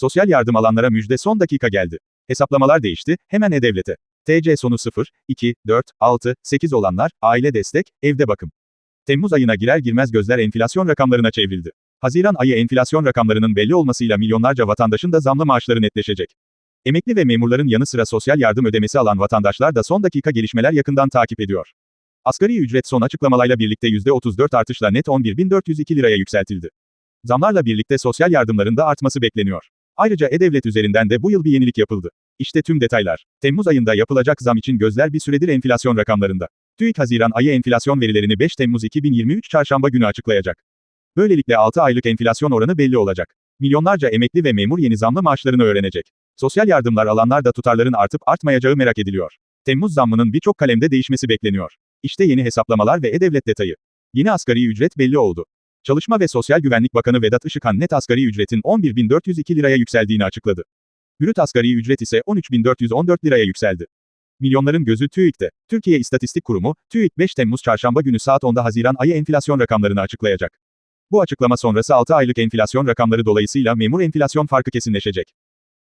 Sosyal yardım alanlara müjde son dakika geldi. Hesaplamalar değişti, hemen E-Devlet'e. TC sonu 0, 2, 4, 6, 8 olanlar, aile destek, evde bakım. Temmuz ayına girer girmez gözler enflasyon rakamlarına çevrildi. Haziran ayı enflasyon rakamlarının belli olmasıyla milyonlarca vatandaşın da zamlı maaşları netleşecek. Emekli ve memurların yanı sıra sosyal yardım ödemesi alan vatandaşlar da son dakika gelişmeler yakından takip ediyor. Asgari ücret son açıklamalarla birlikte %34 artışla net 11.402 liraya yükseltildi. Zamlarla birlikte sosyal yardımların da artması bekleniyor. Ayrıca E-Devlet üzerinden de bu yıl bir yenilik yapıldı. İşte tüm detaylar. Temmuz ayında yapılacak zam için gözler bir süredir enflasyon rakamlarında. TÜİK Haziran ayı enflasyon verilerini 5 Temmuz 2023 Çarşamba günü açıklayacak. Böylelikle 6 aylık enflasyon oranı belli olacak. Milyonlarca emekli ve memur yeni zamlı maaşlarını öğrenecek. Sosyal yardımlar alanlar da tutarların artıp artmayacağı merak ediliyor. Temmuz zammının birçok kalemde değişmesi bekleniyor. İşte yeni hesaplamalar ve E-Devlet detayı. Yeni asgari ücret belli oldu. Çalışma ve Sosyal Güvenlik Bakanı Vedat Işıkhan net asgari ücretin 11.402 liraya yükseldiğini açıkladı. Brüt asgari ücret ise 13.414 liraya yükseldi. Milyonların gözü TÜİK'te. Türkiye İstatistik Kurumu, TÜİK 5 Temmuz Çarşamba günü saat 10'da Haziran ayı enflasyon rakamlarını açıklayacak. Bu açıklama sonrası 6 aylık enflasyon rakamları dolayısıyla memur enflasyon farkı kesinleşecek.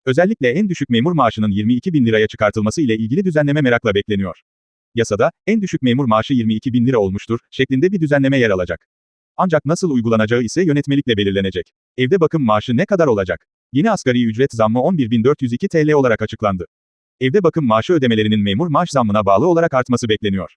Özellikle en düşük memur maaşının 22 bin liraya çıkartılması ile ilgili düzenleme merakla bekleniyor. Yasada, en düşük memur maaşı 22 bin lira olmuştur, şeklinde bir düzenleme yer alacak. Ancak nasıl uygulanacağı ise yönetmelikle belirlenecek. Evde bakım maaşı ne kadar olacak? Yeni asgari ücret zammı 11.402 TL olarak açıklandı. Evde bakım maaşı ödemelerinin memur maaş zammına bağlı olarak artması bekleniyor.